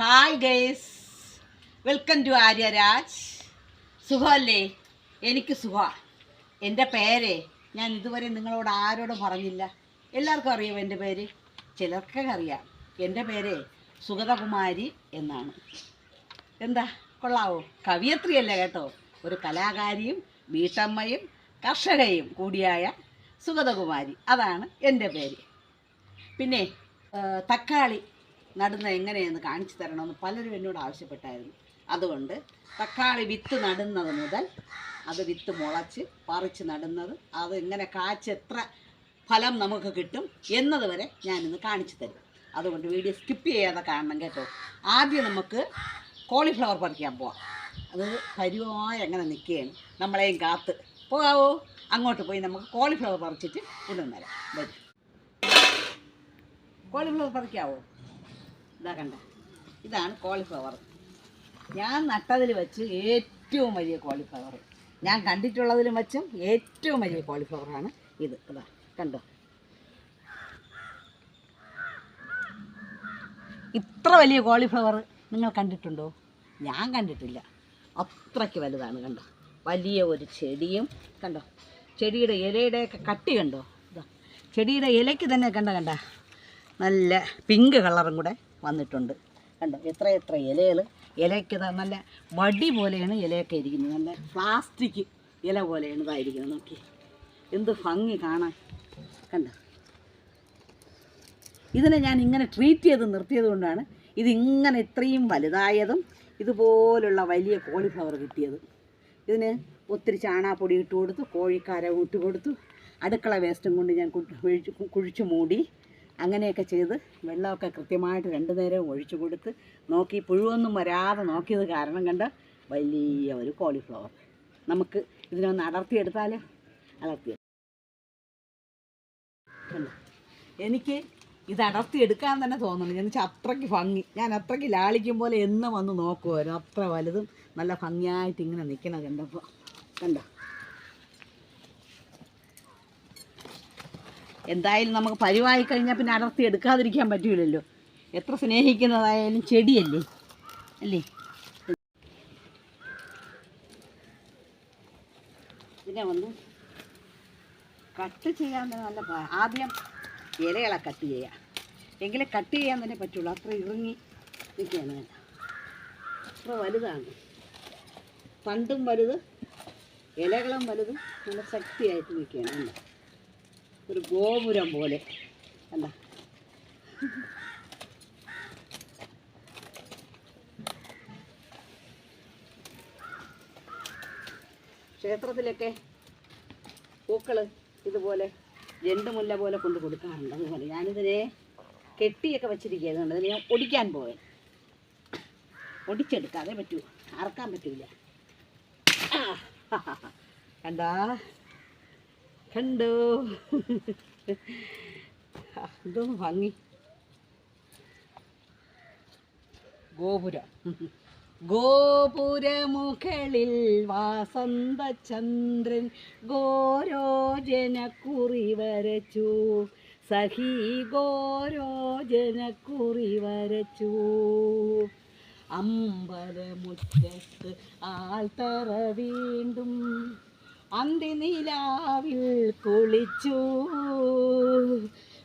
Hi guys welcome to Aryaraj സുഖമല്ലേ? എനിക്ക് സുഖ എന്റെ പേര് ഞാൻ ഇതുവരെ നിങ്ങളോട് ആരോടും പറഞ്ഞില്ല. എല്ലാവർക്കും അറിയാം എന്റെ പേര്? ചിലർക്കൊക്കെ അറിയാം. എന്റെ പേര് സുഗതകുമാരി എന്നാണ്. എന്താ? കൊള്ളാവോ? കവിയത്രിയല്ല കേട്ടോ. ഒരു കലാകാരിയും വീട്ടമ്മയും കർഷകയും കൂടിയായ സുഗതകുമാരി. അതാണ് എന്റെ പേര്. പിന്നെ തക്കാളി. നടുന്ന എങ്ങനെയെന്ന് കാണിച്ചു തരണമെന്ന് പലരും എന്നോട് ആവശ്യപ്പെട്ടായിരുന്നു. അതുകൊണ്ട് തക്കാളി വിത്ത് നടുന്നത് മുതൽ അത് വിത്ത് മുളച്ച് പറിച്ച് നടുന്നത് അത് എങ്ങനെ കാച്ച് എത്ര ഫലം നമുക്ക് കിട്ടും എന്നത് വരെ ഞാനിന്ന് കാണിച്ചു തരും. അതുകൊണ്ട് വീഡിയോ സ്കിപ്പ് ചെയ്യാതെ കാണണം കേട്ടോ. ആദ്യം നമുക്ക് കോളിഫ്ലവർ പറിക്കാൻ പോവാം. അത് പരിവായി എങ്ങനെ നിൽക്കുകയാണ്. നമ്മളെയും കാത്ത് പോകാവോ? അങ്ങോട്ട് പോയി നമുക്ക് കോളിഫ്ലവർ പറിച്ചിട്ട് ഉടൻ തരാം വരും. കോളിഫ്ലവർ പറിക്കാവോ? ഇതാ കണ്ട. ഇതാണ് കോളിഫ്ലവർ ഞാൻ നട്ടതിൽ വെച്ച് ഏറ്റവും വലിയ കോളിഫ്ലവർ ഞാൻ കണ്ടിട്ടുള്ളതിലും വെച്ചും ഏറ്റവും വലിയ കോളിഫ്ലവറാണ് ഇത്. ഇതാ കണ്ടോ? ഇത്ര വലിയ കോളിഫ്ലവർ നിങ്ങൾ കണ്ടിട്ടുണ്ടോ? ഞാൻ കണ്ടിട്ടില്ല. അത്രയ്ക്ക് വലുതാണ് കണ്ടോ? വലിയ ഒരു ചെടിയും കണ്ടോ? ചെടിയുടെ ഇലയുടെയൊക്കെ കട്ടി കണ്ടോ? ഇതാ ചെടിയുടെ ഇലയ്ക്ക് തന്നെ കണ്ട കണ്ട? നല്ല പിങ്ക് കളറും കൂടെ വന്നിട്ടുണ്ട്. കണ്ടോ? എത്ര എത്ര ഇലകൾ ഇലയ്ക്ക് നല്ല വടി പോലെയാണ് ഇലയൊക്കെ ഇരിക്കുന്നത്. നല്ല പ്ലാസ്റ്റിക് ഇല പോലെയാണ് ഇതായിരിക്കുന്നത് നോക്കി. എന്ത് ഭംഗി കാണാൻ. കണ്ടോ? ഇതിനെ ഞാൻ ഇങ്ങനെ ട്രീറ്റ് ചെയ്ത് നിർത്തിയത് കൊണ്ടാണ് ഇതിങ്ങനെ ഇത്രയും വലുതായതും ഇതുപോലുള്ള വലിയ കോളിഫ്ലവർ കിട്ടിയത്. ഇതിന് ഒത്തിരി ചാണാപ്പൊടി ഇട്ട് കൊടുത്തു കോഴിക്കാര ഇട്ട് കൊടുത്തു. അടുക്കള വേസ്റ്റും കൊണ്ട് ഞാൻ കുഴിച്ച് കുഴിച്ചു മൂടി. അങ്ങനെയൊക്കെ ചെയ്ത് വെള്ളമൊക്കെ കൃത്യമായിട്ട് രണ്ടു നേരം ഒഴിച്ചു കൊടുത്ത് നോക്കി പുഴുവൊന്നും വരാതെ നോക്കിയത് കാരണം കണ്ട് വലിയ ഒരു കോളിഫ്ലവർ. നമുക്ക് ഇതിനൊന്ന് അടർത്തിയെടുത്താൽ അടർത്തി. എനിക്ക് ഇത് അടർത്തിയെടുക്കാൻ തന്നെ തോന്നുന്നു എന്ന് വെച്ചാൽ അത്രയ്ക്ക് ഭംഗി. ഞാൻ അത്രയ്ക്ക് ലാളിക്കും പോലെ എന്നും വന്ന് നോക്കുമായിരുന്നു അത്ര വലുതും നല്ല ഭംഗിയായിട്ട് ഇങ്ങനെ നിൽക്കണം കണ്ടപ്പോൾ കണ്ടോ? എന്തായാലും നമുക്ക് പരിവായി കഴിഞ്ഞാൽ പിന്നെ അടർത്തി എടുക്കാതിരിക്കാൻ പറ്റൂലല്ലോ. എത്ര സ്നേഹിക്കുന്നതായാലും ചെടിയല്ലേ? അല്ലേ? പിന്നെ വന്ന് കട്ട് ചെയ്യാൻ തന്നെ നല്ല ആദ്യം ഇലകളെ കട്ട് ചെയ്യുക എങ്കിലേ കട്ട് ചെയ്യാൻ തന്നെ പറ്റുള്ളൂ. അത്ര ഇറങ്ങി നിൽക്കുകയാണ് വേണ്ട അത്ര വലുതാണ്. തണ്ടും വലുത് ഇലകളും വലുതും നല്ല ശക്തിയായിട്ട് നിൽക്കുകയാണ് കണ്ടോ ഒരു ഗോപുരം പോലെ. അല്ല ക്ഷേത്രത്തിലൊക്കെ പൂക്കൾ ഇതുപോലെ ജണ്ടുമുല്ല പോലെ കൊണ്ട് കൊടുക്കാറുണ്ട് അതുപോലെ. ഞാനിതിനെ കെട്ടിയൊക്കെ വെച്ചിരിക്കുകയാണ് അതിന് ഞാൻ ഒടിക്കാൻ പോയി ഒടിച്ചെടുക്കാതെ പറ്റൂ. അറക്കാൻ പറ്റൂല. കണ്ടാ? കണ്ടോ? എന്തോ ഭംഗി ഗോപുരം. ഗോപുരമുകളിൽ വാസന്ത ചന്ദ്രൻ ഗോരോജനക്കുറി വരച്ചു സഹി ഗോരോജനക്കുറി വരച്ചു അമ്പലമുറ്റത്ത് ആൾത്തറ വീണ്ടും അന്തിനിലാവിൽ കുളിച്ചു.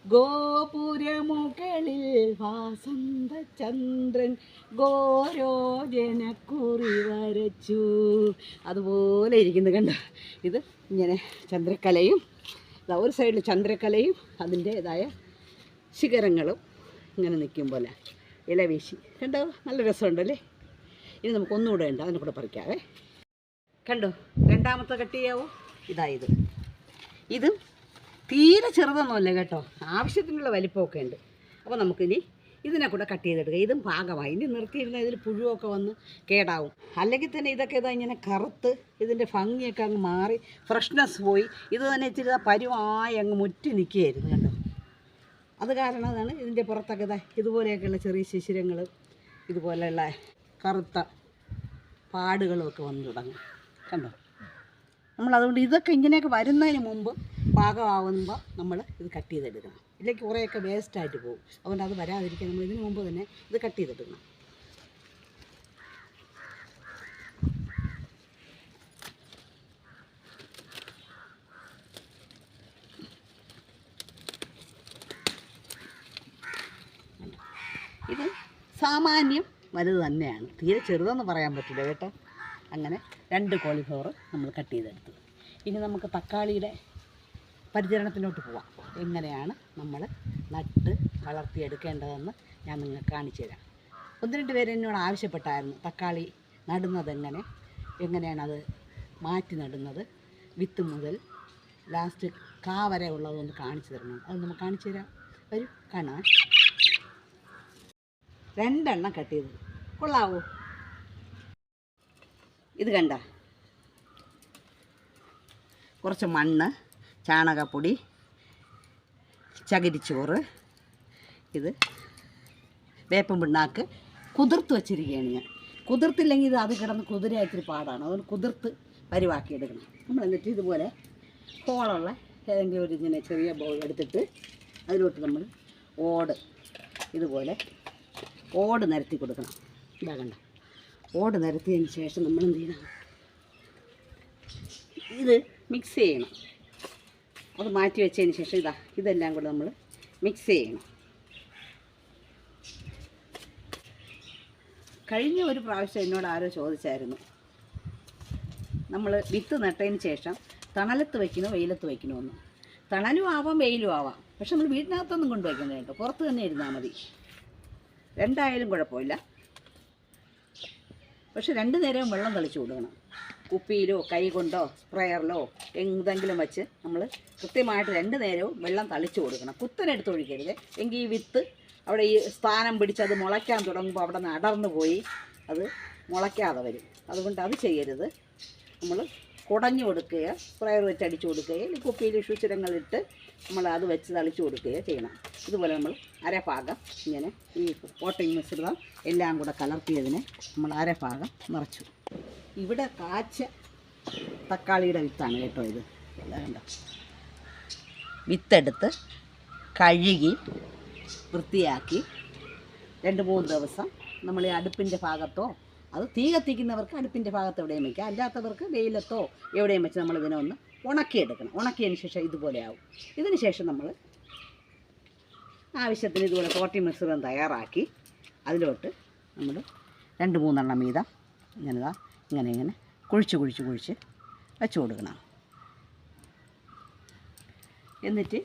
ഗോപുരമുകളിൽ വാസന്ത ചന്ദ്രൻ ഗോരോജനക്കുറി വരച്ചു. അതുപോലെ ഇരിക്കുന്നു കണ്ട? ഇത് ഇങ്ങനെ ചന്ദ്രക്കലയും ഒരു സൈഡിൽ ചന്ദ്രക്കലയും അതിന്റേതായ ശിഖരങ്ങളും ഇങ്ങനെ നിൽക്കും പോലെ. ഇലവീശി കണ്ടോ? നല്ല രസമുണ്ടല്ലേ? ഇനി നമുക്കൊന്നുകൂടെ ഉണ്ട് അതിനെ കൂടെ പറിക്കാവേ. കണ്ടോ? രണ്ടാമത്തെ കട്ടിയാവും. ഇതായത് ഇതാ. തീരെ ചെറുതൊന്നുമല്ല കേട്ടോ. ആവശ്യത്തിനുള്ള വലിപ്പമൊക്കെ ഉണ്ട്. അപ്പോൾ നമുക്കിനി ഇതിനെ കൂടെ കട്ട് ചെയ്തെടുക്കുക ഇതും പാകമായി. ഇനി നിർത്തിയിരുന്ന ഇതിൽ പുഴുവൊക്കെ വന്ന് കേടാവും. അല്ലെങ്കിൽ തന്നെ ഇതൊക്കെ ഇതാ ഇങ്ങനെ കറുത്ത് ഇതിന്റെ ഭംഗിയൊക്കെ അങ്ങ് മാറി ഫ്രഷ്നെസ് പോയി. ഇത് തന്നെ ഇച്ചിരി പരുവായി അങ്ങ് മുറ്റി നിൽക്കുകയായിരുന്നു കേട്ടോ അത് കാരണം അതാണ് ഇതിന്റെ പുറത്തൊക്കെ ഇതാ ഇതുപോലെയൊക്കെയുള്ള ചെറിയ ശിശിരങ്ങൾ ഇതുപോലെയുള്ള കറുത്ത പാടുകളും ഒക്കെ വന്നു തുടങ്ങും. കണ്ടോ? നമ്മൾ അതുകൊണ്ട് ഇതൊക്കെ ഇങ്ങനെയൊക്കെ വരുന്നതിന് മുമ്പ് പാകമാകുമ്പോൾ നമ്മൾ ഇത് കട്ട് ചെയ്തെടുക്കണം. ഇല്ലെങ്കിൽ കുറേയൊക്കെ വേസ്റ്റായിട്ട് പോകും. അതുകൊണ്ട് അത് വരാതിരിക്കാൻ നമ്മൾ ഇതിന് മുമ്പ് തന്നെ ഇത് കട്ട് ചെയ്തെടുക്കണം. ഇത് സാമാന്യം വലുത് തന്നെയാണ്. തീരെ ചെറുതെന്ന് പറയാൻ പറ്റില്ല കേട്ടോ. അങ്ങനെ രണ്ട് കോളിഫ്ലവർ നമ്മൾ കട്ട് ചെയ്തെടുത്തു. ഇനി നമുക്ക് തക്കാളിയുടെ പരിചരണത്തിലോട്ട് പോവാം. എങ്ങനെയാണ് നമ്മൾ നട്ട് വളർത്തിയെടുക്കേണ്ടതെന്ന് ഞാൻ നിങ്ങൾക്ക് കാണിച്ചു തരാം. ഒന്ന് രണ്ട് പേര് എന്നോട് ആവശ്യപ്പെട്ടായിരുന്നു തക്കാളി എങ്ങനെയാണ് അത് മാറ്റി നടുന്നത്. വിത്ത് മുതൽ ലാസ്റ്റ് കാ വരെ ഉള്ളതൊന്ന് കാണിച്ചു തരണം? അത് നമുക്ക് കാണിച്ചു തരാം. വരും കാണാം. രണ്ടെണ്ണം കട്ട് ചെയ്ത്. കൊള്ളാവോ? ഇത് കണ്ട. കുറച്ച് മണ്ണ് ചാണകപ്പൊടി ചകിരിച്ചോറ് ഇത് വേപ്പം പിണ്ണാക്ക് കുതിർത്ത് വച്ചിരിക്കുകയാണ് ഞാൻ. കുതിർത്തില്ലെങ്കിൽ ഇത് അത് കിടന്ന് കുതിര പാടാണ്. അതുകൊണ്ട് കുതിർത്ത് പരിവാക്കി എടുക്കണം നമ്മൾ എന്നിട്ട് ഇതുപോലെ ഹോളുള്ള ഏതെങ്കിലും ഒരു ഇങ്ങനെ ചെറിയ ബോൾ എടുത്തിട്ട് അതിലോട്ട് നമ്മൾ ഓട് ഇതുപോലെ ഓട് നിരത്തി കൊടുക്കണം. ഇതാ കണ്ട? ഓട് നിരത്തിയതിന് ശേഷം നമ്മൾ എന്ത് ചെയ്യണം ഇത് മിക്സ് ചെയ്യണം. അത് മാറ്റി വെച്ചതിന് ശേഷം ഇതാ ഇതെല്ലാം കൂടെ നമ്മൾ മിക്സ് ചെയ്യണം. കഴിഞ്ഞ ഒരു പ്രാവശ്യം എന്നോട് ആരോ ചോദിച്ചായിരുന്നു. നമ്മൾ വിത്ത് നട്ടതിന് ശേഷം തണലത്ത് വയ്ക്കണോ വെയിലത്ത് വയ്ക്കണോ എന്ന്. തണലും ആവാം വെയിലും ആവാം. പക്ഷെ നമ്മൾ വീട്ടിനകത്തൊന്നും കൊണ്ടുവയ്ക്കുന്നത് കേട്ടോ പുറത്ത് തന്നെ ഇരുന്നാൽ മതി. രണ്ടായാലും കുഴപ്പമില്ല. പക്ഷെ രണ്ട് നേരവും വെള്ളം തളിച്ചു കൊടുക്കണം. കുപ്പിയിലോ കൈ കൊണ്ടോ സ്പ്രെയറിലോ എന്തെങ്കിലും വെച്ച് നമ്മൾ കൃത്യമായിട്ട് രണ്ട് നേരവും വെള്ളം തളിച്ചു കൊടുക്കണം. കുത്തനെടുത്ത് ഒഴിക്കരുത്. എങ്കിൽ ഈ വിത്ത് അവിടെ ഈ സ്ഥാനം പിടിച്ച് അത് മുളയ്ക്കാൻ തുടങ്ങുമ്പോൾ അവിടെ നിന്ന് അടർന്നു പോയി അത് മുളയ്ക്കാതെ വരും. അതുകൊണ്ട് അത് ചെയ്യരുത്. നമ്മൾ കുടഞ്ഞു കൊടുക്കുകയോ സ്പ്രെയർ വെച്ച് അടിച്ചു കൊടുക്കുകയോ കുപ്പിയിൽ ശുചിരങ്ങളിട്ട് നമ്മൾ അത് വെച്ച് തളിച്ചു കൊടുക്കുകയോ ചെയ്യണം. ഇതുപോലെ നമ്മൾ അരഭാഗം ഇങ്ങനെ ഈ കോട്ടയും മിശ്രിതം എല്ലാം കൂടെ കലർത്തിയതിനെ നമ്മൾ അരഭാഗം നിറച്ചു. ഇവിടെ കാച്ച തക്കാളിയുടെ വിത്താണ് കേട്ടോ ഇത്. വിത്തെടുത്ത് കഴുകി വൃത്തിയാക്കി രണ്ട് മൂന്ന് ദിവസം നമ്മൾ ഈ അടുപ്പിന്റെ ഭാഗത്തോ അത് തീ കത്തിക്കുന്നവർക്ക് അടുപ്പിന്റെ ഭാഗത്ത് എവിടെയും വയ്ക്കാം അല്ലാത്തവർക്ക് വെയിലത്തോ എവിടെയും വെച്ച് നമ്മൾ ഇതിനെ ഒന്ന് ഉണക്കിയെടുക്കണം. ഉണക്കിയതിന് ശേഷം ഇതുപോലെ ആവും. ഇതിന് ശേഷം നമ്മൾ ആവശ്യത്തിന് ഇതുപോലെ കോട്ടി മിശ്രിതം തയ്യാറാക്കി അതിലോട്ട് നമ്മൾ രണ്ട് മൂന്നെണ്ണം വീതം ഇങ്ങനെ ഇങ്ങനെ ഇങ്ങനെ കുഴിച്ച് കുഴിച്ച് കുഴിച്ച് വെച്ച് കൊടുക്കണം. എന്നിട്ട്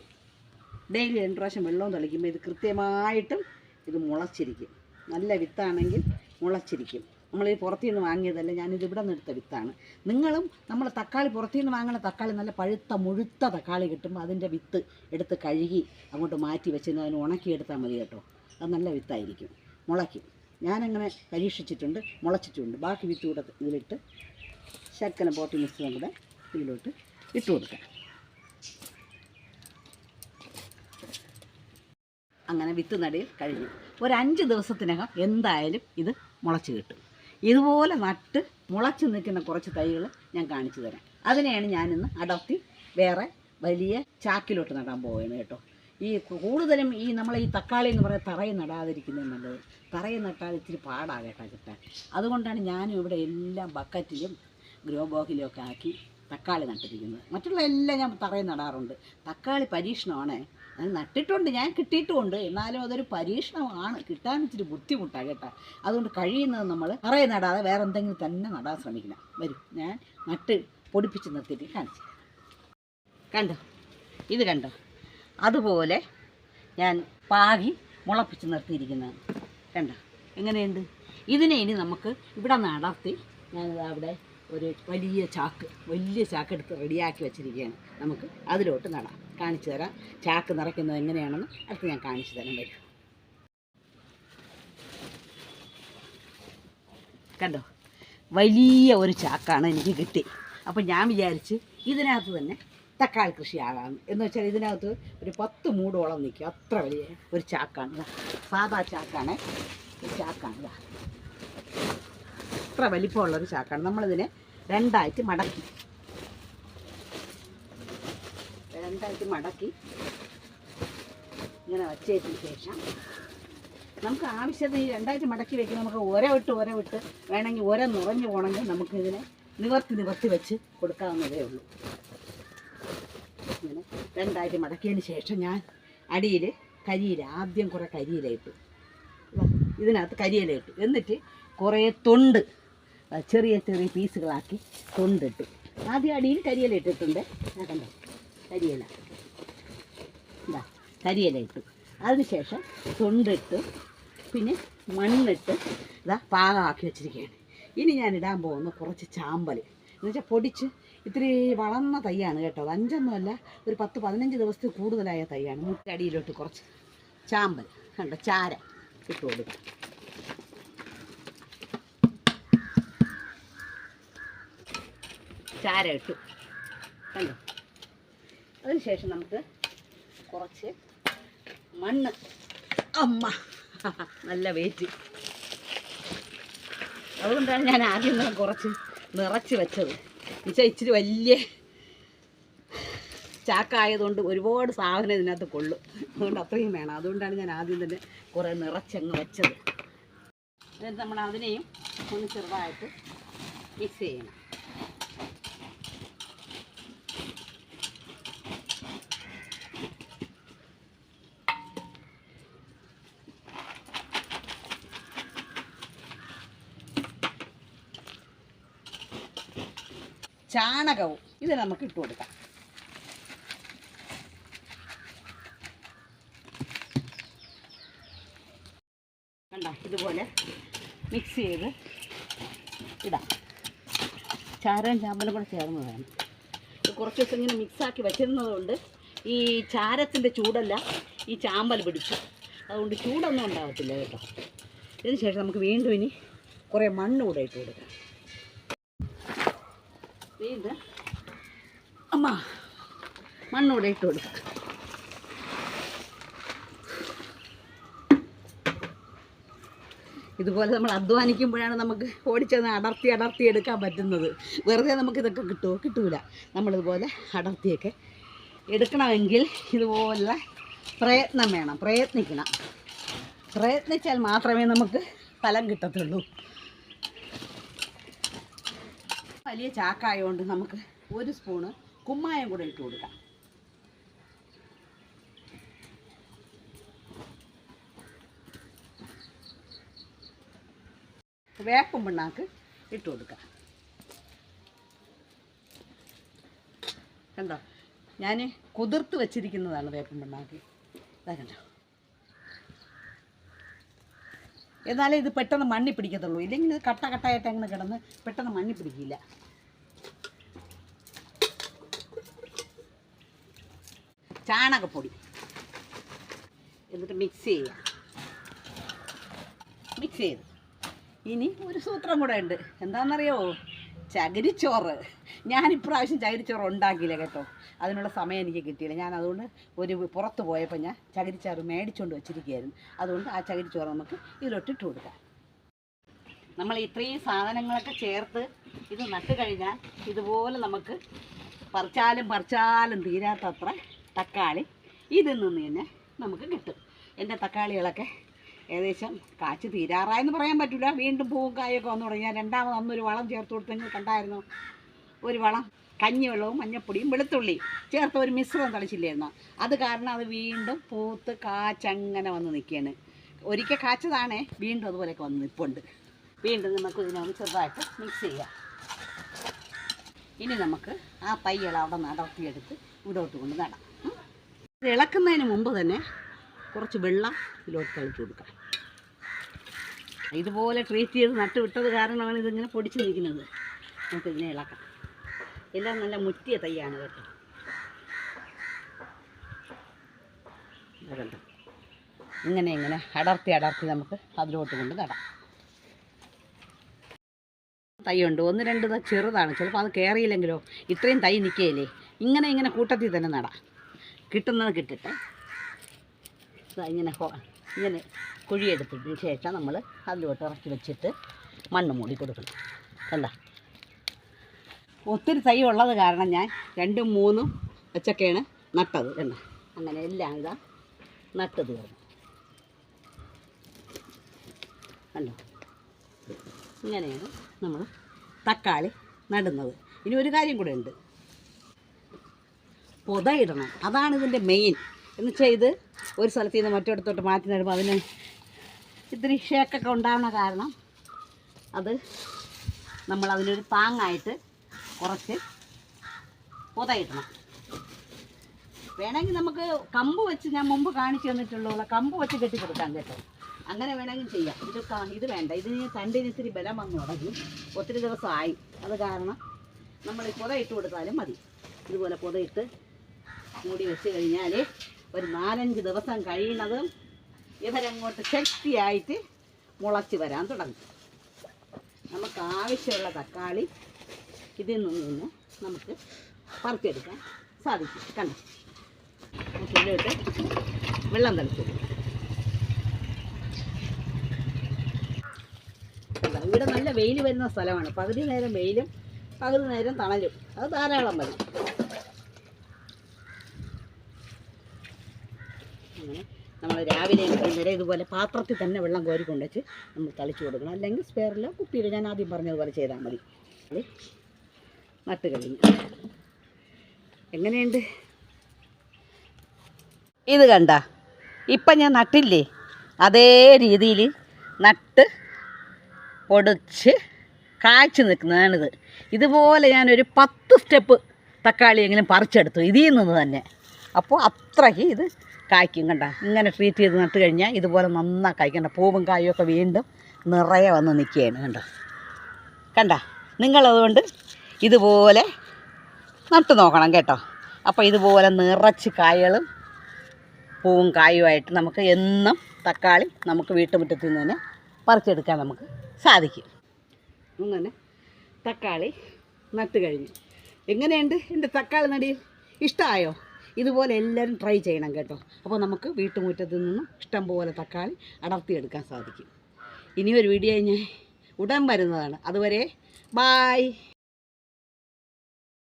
ഡെയിലി രണ്ട് പ്രാവശ്യം വെള്ളവും തളിക്കുമ്പോൾ ഇത് കൃത്യമായിട്ടും ഇത് മുളച്ചിരിക്കും. നല്ല വിത്താണെങ്കിൽ മുളച്ചിരിക്കും. നമ്മൾ ഈ പുറത്തു നിന്ന് വാങ്ങിയതല്ല ഞാനിത് ഇവിടെ നിന്ന് എടുത്ത വിത്താണ്. നിങ്ങളും നമ്മൾ തക്കാളി പുറത്തു നിന്ന് വാങ്ങുന്ന തക്കാളി നല്ല പഴുത്ത മുഴുത്ത തക്കാളി കിട്ടുമ്പോൾ അതിന്റെ വിത്ത് എടുത്ത് കഴുകി അങ്ങോട്ട് മാറ്റി വെച്ച് അതിന് ഉണക്കിയെടുത്താൽ മതി കേട്ടോ. അത് നല്ല വിത്തായിരിക്കും. മുളയ്ക്കും. ഞാനങ്ങനെ പരീക്ഷിച്ചിട്ടുണ്ട് മുളച്ചിട്ടുണ്ട്. ബാക്കി വിത്ത് കൂടെ ഇതിലിട്ട് ശർക്കര പോട്ടി മിക്സ് നമ്മുടെ ഇതിലോട്ട് ഇട്ട് കൊടുക്കാം. അങ്ങനെ വിത്ത് നടയിൽ കഴിഞ്ഞു ഒരു അഞ്ച് ദിവസത്തിനകം എന്തായാലും ഇത് മുളച്ച് കിട്ടും. ഇതുപോലെ നട്ട് മുളച്ച് നിൽക്കുന്ന കുറച്ച് തൈകൾ ഞാൻ കാണിച്ചു തരാം. അതിനെയാണ് ഞാനിന്ന് അടർത്തി വേറെ വലിയ ചാക്കിലോട്ട് നടാൻ പോവുകയാണ് കേട്ടോ. ഈ കൂടുതലും ഈ നമ്മളെ ഈ തക്കാളി എന്ന് പറയുന്നത് തറയിൽ നടാതിരിക്കുന്നത് നല്ലത്. തറയിൽ നട്ടാൽ ഇത്തിരി പാടാണ് കേട്ടോ കിട്ടാൻ. അതുകൊണ്ടാണ് ഞാനും ഇവിടെ എല്ലാം ബക്കറ്റിലും ഗ്രോ ബോക്കിലും ഒക്കെ ആക്കി തക്കാളി നട്ടിരിക്കുന്നത്. മറ്റുള്ള എല്ലാം ഞാൻ തറയിൽ നടാറുണ്ട്. തക്കാളി പരീക്ഷണമാണ്. അത് നട്ടിട്ടുണ്ട് ഞാൻ കിട്ടിയിട്ടുമുണ്ട്. എന്നാലും അതൊരു പരീക്ഷണമാണ്. കിട്ടാൻ ഇച്ചിരി ബുദ്ധിമുട്ടാണ് കേട്ടോ. അതുകൊണ്ട് കഴിയുന്നത് നമ്മൾ പറയ നടാതെ വേറെ എന്തെങ്കിലും തന്നെ നടാൻ ശ്രമിക്കണം. വരും ഞാൻ നട്ട് പൊടിപ്പിച്ച് നിർത്തിയിട്ട് കാണിച്ചു കണ്ടോ? ഇത് കണ്ടോ? അതുപോലെ ഞാൻ പാകി മുളപ്പിച്ച് നിർത്തിയിരിക്കുന്നത് കണ്ടോ? എങ്ങനെയുണ്ട്? ഇതിനെ ഇനി നമുക്ക് ഇവിടെ നടത്തി ഞാനിത് അവിടെ ഒരു വലിയ ചാക്ക് വലിയ ചാക്ക് എടുത്ത് റെഡിയാക്കി വെച്ചിരിക്കുകയാണ്. നമുക്ക് അതിലോട്ട് നടാം. കാണിച്ചു തരാം. ചാക്ക് നിറയ്ക്കുന്നത് എങ്ങനെയാണെന്ന് അടുത്ത് ഞാൻ കാണിച്ചു തരാൻ വരും. കണ്ടോ? വലിയ ഒരു ചാക്കാണ് എനിക്ക് കിട്ടി. അപ്പോൾ ഞാൻ വിചാരിച്ച് ഇതിനകത്ത് തന്നെ തക്കാളി കൃഷി ആകാം. എന്ന് വെച്ചാൽ ഇതിനകത്ത് ഒരു പത്ത് മൂടോളം നിൽക്കും. അത്ര വലിയ ഒരു ചാക്കാണ്. സാധാ ചാക്കാണ്. ചാക്കാണ് ഇത്ര വലിപ്പമുള്ളൊരു ചാക്കാണ്. നമ്മളിതിനെ രണ്ടായിട്ട് മടക്കി. രണ്ടായിട്ട് മടക്കി ഇങ്ങനെ വച്ചതിന് ശേഷം നമുക്ക് ആവശ്യത്തിന് ഈ രണ്ടായിട്ട് മടക്കി വെക്കുമ്പോൾ നമുക്ക് ഒര വിട്ട് ഒര വിട്ട് വേണമെങ്കിൽ ഒര നിറഞ്ഞു പോകണമെങ്കിൽ നമുക്ക് ഇതിനെ നിവർത്തി നിവർത്തി വെച്ച് കൊടുക്കാവുന്നതേ ഉള്ളൂ. ഇങ്ങനെ രണ്ടായിട്ട് മടക്കിയതിന് ശേഷം ഞാൻ അടിയിൽ കരിയില ആദ്യം കുറേ കരിയില ഇട്ടു. ഇതാ. ഇതിനകത്ത് കരിയില ഇട്ടു. എന്നിട്ട് കുറേ തൊണ്ട് ചെറിയ ചെറിയ പീസുകളാക്കി തൊണ്ടിട്ട്. ആദ്യം അടിയിൽ കരിയില ഇട്ടിട്ടുണ്ട്. കണ്ടോ? കരിയില. എന്താ കരിയില ഇട്ടു. അതിനുശേഷം തൊണ്ടിട്ട് പിന്നെ മണ്ണിട്ട് ഇതാ പാകമാക്കി വെച്ചിരിക്കുകയാണ്. ഇനി ഞാൻ ഇടാൻ പോകുന്ന കുറച്ച് ചാമ്പൽ എന്ന് വെച്ചാൽ പൊടിച്ച് ഇത്തിരി വളർന്ന തൈയാണ് കേട്ടോ. അത് അഞ്ചൊന്നുമല്ല ഒരു പത്ത് പതിനഞ്ച് ദിവസത്തിൽ കൂടുതലായ തൈയാണ്. മുട്ടടിയിലോട്ട് കുറച്ച് ചാമ്പൽ കണ്ടോ? ചാര ഇട്ട് കൊടുക്കാം. ചാര ഇട്ടു കണ്ടോ? അതിനുശേഷം നമുക്ക് കുറച്ച് മണ്ണ്. അമ്മ. നല്ല വെയിറ്റ് അതുകൊണ്ടാണ് ഞാൻ ആദ്യം കുറച്ച് നിറച്ച് വെച്ചത്. എന്നുവെച്ചാൽ ഇച്ചിരി വലിയ ചാക്കായതുകൊണ്ട് ഒരുപാട് സാധനം ഇതിനകത്ത് കൊള്ളും. അതുകൊണ്ട് അത്രയും വേണം. അതുകൊണ്ടാണ് ഞാൻ ആദ്യം തന്നെ കുറേ നിറച്ചങ്ങ് വെച്ചത്. എന്നിട്ട് നമ്മൾ അതിനെയും ഒന്ന് ചെറുതായിട്ട് മിക്സ് ചെയ്യണം. ചാണകവും ഇത് നമുക്ക് ഇട്ട് കൊടുക്കാം. കണ്ട ഇതുപോലെ മിക്സ് ചെയ്ത് ഇടാം. ചാരവും ചാമ്പലും കൂടെ ചേർന്ന് വേണം. കുറച്ച് ദിവസം ഇങ്ങനെ മിക്സാക്കി വെച്ചിരുന്നതുകൊണ്ട് ഈ ചാരത്തിന്റെ ചൂടല്ല ഈ ചാമ്പൽ പിടിച്ചു. അതുകൊണ്ട് ചൂടൊന്നും ഉണ്ടാകത്തില്ല കേട്ടോ. ഇതിന് ശേഷം നമുക്ക് വീണ്ടും ഇനി കുറേ മണ്ണ് കൂടെ ഇട്ട് കൊടുക്കാം. വീണ്ടും അമ്മ മണ്ണൂടെ ഇട്ട് കൊടുക്കുക ഇതുപോലെ നമ്മൾ അധ്വാനിക്കുമ്പോഴാണ് നമുക്ക് ഓടിച്ചെന്ന് അടർത്തി അടർത്തി എടുക്കാൻ പറ്റുന്നത്. വെറുതെ നമുക്ക് ഇതൊക്കെ കിട്ടുമോ കിട്ടൂല. നമ്മളിതുപോലെ അടർത്തിയൊക്കെ എടുക്കണമെങ്കിൽ ഇതുപോലെ പ്രയത്നം വേണം. പ്രയത്നിക്കണം. പ്രയത്നിച്ചാൽ മാത്രമേ നമുക്ക് ഫലം കിട്ടത്തുള്ളൂ. വലിയ ചാക്കായതുകൊണ്ട് നമുക്ക് ഒരു സ്പൂണ് കുമ്മായം കൂടെ ഇട്ട് കൊടുക്കാം. വേപ്പും പിണ്ണാക്ക് ഇട്ട് കൊടുക്കാം. കണ്ടോ? ഞാൻ കുതിർത്ത് വെച്ചിരിക്കുന്നതാണ് വേപ്പും പിണ്ണാക്ക്. ഇതാ കണ്ടോ? എന്നാലേ ഇത് പെട്ടെന്ന് മണ്ണി പിടിക്കത്തുള്ളൂ. ഇല്ലെങ്കിൽ ഇത് കട്ട കട്ടായിട്ട് അങ്ങനെ കിടന്ന് പെട്ടെന്ന് മണ്ണി പിടിക്കില്ല. ചാണകപ്പൊടി. എന്നിട്ട് മിക്സ് ചെയ്യുക മിക്സ് ചെയ്ത്. ഇനി ഒരു സൂത്രം കൂടെ ഉണ്ട്. എന്താണെന്നറിയോ? ചകിരിച്ചോറ്. ഞാൻ ഇപ്രാവശ്യം ചകിരിച്ചോറ് ഉണ്ടാക്കിയില്ല കേട്ടോ. അതിനുള്ള സമയം എനിക്ക് കിട്ടിയില്ല. ഞാൻ അതുകൊണ്ട് ഒരു പുറത്ത് പോയപ്പോൾ ഞാൻ ചകിരിച്ചോറ് മേടിച്ചുകൊണ്ട് വെച്ചിരിക്കുകയായിരുന്നു. അതുകൊണ്ട് ആ ചകിരിച്ചോറ് നമുക്ക് ഇതിലൊട്ടിട്ട് കൊടുക്കാം. നമ്മൾ ഇത്രയും സാധനങ്ങളൊക്കെ ചേർത്ത് ഇത് നട്ട് കഴിഞ്ഞാൽ ഇതുപോലെ നമുക്ക് പറിച്ചാലും പറിച്ചാലും തീരാത്തത്ര തക്കാളി ഇതിൽ നിന്ന് തന്നെ നമുക്ക് കിട്ടും. എന്റെ തക്കാളികളൊക്കെ ഏകദേശം കാച്ച് തീരാറായെന്ന് പറയാൻ പറ്റില്ല വീണ്ടും പൂവും കായൊക്കെ വന്നു തുടങ്ങി ഞാൻ രണ്ടാമത് അന്നൊരു വളം ചേർത്ത് കൊടുത്തെങ്കിൽ കണ്ടായിരുന്നു? ഒരു വളം കഞ്ഞിവെള്ളവും മഞ്ഞപ്പൊടിയും വെളുത്തുള്ളിയും ചേർത്ത് ഒരു മിശ്രം തളിച്ചില്ലായിരുന്നു? അത് കാരണം അത് വീണ്ടും പൂത്ത് കാച്ചങ്ങനെ വന്ന് നിൽക്കുകയാണ്. ഒരിക്കൽ കാച്ചതാണേ വീണ്ടും അതുപോലെയൊക്കെ വന്ന് നിൽപ്പുണ്ട്. വീണ്ടും നമുക്ക് ഇതിനൊന്ന് ചെറുതായിട്ട് മിക്സ് ചെയ്യാം. ഇനി നമുക്ക് ആ പയ്യള അവിടെ നടത്തിയെടുത്ത് ഇവിടോട്ട് കൊണ്ട് നടാം. ഇത് ഇളക്കുന്നതിന് മുമ്പ് തന്നെ കുറച്ച് വെള്ളം ഇതിലോട്ട് തളിച്ചു കൊടുക്കാം. ഇതുപോലെ ട്രീറ്റ് ചെയ്ത് നട്ടുവിട്ടത് കാരണമാണ് ഇതിങ്ങനെ പൊടിച്ച് നിൽക്കുന്നത്. നമുക്കിതിനെ ഇളക്കാം. എല്ലാം നല്ല മുറ്റിയ തൈയാണ് കേട്ടോ. ഇങ്ങനെ ഇങ്ങനെ അടർത്തി അടർത്തി നമുക്ക് അതിലോട്ട് കൊണ്ട് നടാം. തൈയുണ്ട്. ഒന്ന് രണ്ട് ചെറുതാണ്. ചിലപ്പോൾ അത് കയറിയില്ലെങ്കിലോ ഇത്രയും തൈ നിൽക്കുകയില്ലേ ഇങ്ങനെ ഇങ്ങനെ കൂട്ടത്തിൽ തന്നെ നടാം. കിട്ടുന്നത് കിട്ടട്ടെ. ഇങ്ങനെ ഇങ്ങനെ കുഴിയെടുത്തിട്ട് ശേഷം നമ്മൾ അതിലോട്ട് ഇറക്കി വെച്ചിട്ട് മണ്ണ് മൂടി കൊടുക്കണം. കണ്ട? ഒത്തിരി തൈ ഉള്ളത് കാരണം ഞാൻ രണ്ടും മൂന്നും വെച്ചൊക്കെയാണ് നട്ടത് കണ്ട? അങ്ങനെ എല്ലാം ഇതാ നട്ടത് കണ്ടോ? ഇങ്ങനെയാണ് നമ്മൾ തക്കാളി നടുന്നത്. ഇനി ഒരു കാര്യം കൂടെ ഉണ്ട്. പുതയിടണം അതാണ് ഇതിന്റെ മെയിൻ എന്ന് വെച്ചാൽ ഇത് ഒരു സ്ഥലത്ത് നിന്ന് മറ്റിടത്തോട്ട് മാറ്റി നടുമ്പോൾ അതിന് ഇത്തിരി ഷേക്കൊക്കെ ഉണ്ടാകുന്ന കാരണം അത് നമ്മൾ അതിനൊരു താങ്ങായിട്ട് കുറച്ച് പുതയിടണം. വേണമെങ്കിൽ നമുക്ക് കമ്പ് വെച്ച് ഞാൻ മുമ്പ് കാണിച്ചു തന്നിട്ടുള്ള കമ്പ് വെച്ച് കെട്ടിക്കൊടുക്കാം കേട്ടോ. അങ്ങനെ വേണമെങ്കിൽ ചെയ്യാം. ഇത് ഇത് വേണ്ട. ഇതിന് തണ്ടിന് ഇത്തിരി ബലം വന്നു തുടങ്ങി. ഒത്തിരി ദിവസമായി. അത് കാരണം നമ്മൾ പുത ഇട്ട് കൊടുത്താലും മതി. ഇതുപോലെ പുതയിട്ട് മൂടി വെച്ച് കഴിഞ്ഞാൽ ഒരു നാലഞ്ച് ദിവസം കഴിയുന്നതും ഇവരങ്ങോട്ട് ശക്തിയായിട്ട് മുളച്ച് വരാൻ തുടങ്ങും. നമുക്ക് ആവശ്യമുള്ള തക്കാളി ഇതിൽ നിന്ന് നമുക്ക് പറിച്ചെടുക്കാൻ സാധിക്കും. കണ്ടു? ഇതിലോട്ട് വെള്ളം തളിച്ചു? ഇവിടെ നല്ല വെയിൽ വരുന്ന സ്ഥലമാണ്. പകുതി നേരം വെയിലും പകുതി നേരം തണലും. അത് ധാരാളം വരും. നമ്മൾ രാവിലെ വൈകുന്നേരം ഇതുപോലെ പാത്രത്തിൽ തന്നെ വെള്ളം കോരി കൊണ്ടുവച്ച് നമ്മൾ തളിച്ചു കൊടുക്കണം. അല്ലെങ്കിൽ സ്പെയറിലോ കുപ്പിയിലോ. ഞാൻ ആദ്യം പറഞ്ഞതുപോലെ ചെയ്താൽ മതി. നട്ട് കഴിഞ്ഞു. എങ്ങനെയുണ്ട്? ഇത് കണ്ട ഇപ്പം ഞാൻ നട്ടില്ലേ? അതേ രീതിയിൽ നട്ട് പൊടിച്ച് കാഴ്ച നിൽക്കുന്നതാണിത്. ഇതുപോലെ ഞാനൊരു പത്ത് സ്റ്റെപ്പ് തക്കാളിയെങ്കിലും പറിച്ചെടുത്തു ഇതിൽ നിന്ന് തന്നെ. അപ്പോൾ അത്രയ്ക്ക് ഇത് കായ്ക്കും കണ്ട. ഇങ്ങനെ ട്രീറ്റ് ചെയ്ത് നട്ട് കഴിഞ്ഞാൽ ഇതുപോലെ നന്നായി കായ്ക്കണ്ട പൂവും കായും ഒക്കെ വീണ്ടും നിറയെ വന്ന് നിൽക്കുകയാണ് കണ്ട. കണ്ട? നിങ്ങളതുകൊണ്ട് ഇതുപോലെ നട്ടു നോക്കണം കേട്ടോ. അപ്പോൾ ഇതുപോലെ നിറച്ച് കായകളും പൂവും കായുമായിട്ട് നമുക്ക് എന്നും തക്കാളി നമുക്ക് വീട്ടുമുറ്റത്ത് നിന്ന് തന്നെ പറിച്ചെടുക്കാൻ നമുക്ക് സാധിക്കും. അങ്ങനെ തക്കാളി നട്ട് കഴിഞ്ഞു. എങ്ങനെയുണ്ട്? എന്റെ തക്കാളി നടിയിൽ ഇഷ്ടമായോ ഇതുപോലെ എല്ലാവരും ട്രൈ ചെയ്യണം കേട്ടോ. അപ്പോൾ നമുക്ക് വീട്ടുമുറ്റത്ത് നിന്നും ഇഷ്ടം പോലെ തക്കാളി അടർത്തിയെടുക്കാൻ സാധിക്കും. ഇനിയൊരു വീഡിയോ ഞാൻ ഉടൻ വരുന്നതാണ്. അതുവരെ ബായ്